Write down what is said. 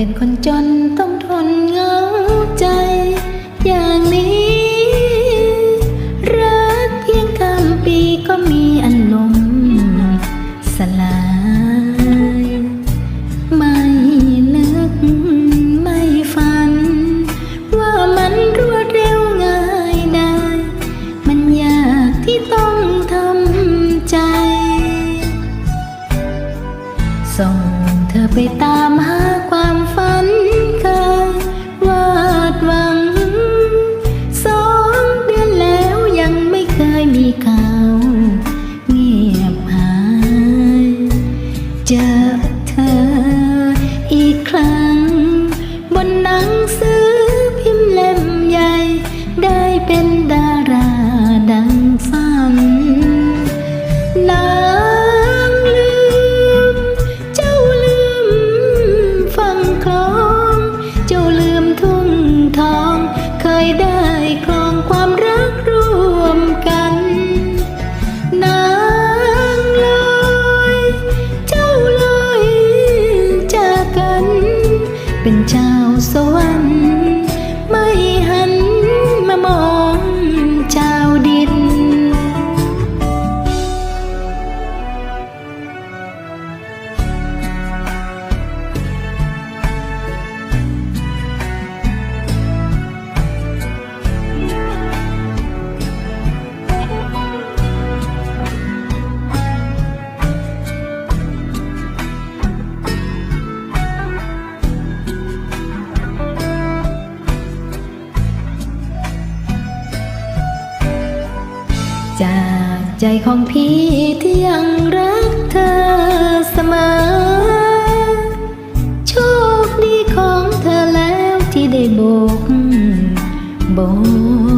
เป็นคนจนต้องทนเหงาใจ อย่างนี้ รักเพียงคำปีก็มีอันลมสลาย ไม่นึกไม่ฝัน ว่ามันรวดเร็วง่ายได้ มันยากที่ต้องทำใจ ส่งเธอไปตาม saja. so I'm จากใจของพี่ที่ยังรักเธอเสมอ โชคดีของเธอแล้วที่ได้โบกโบก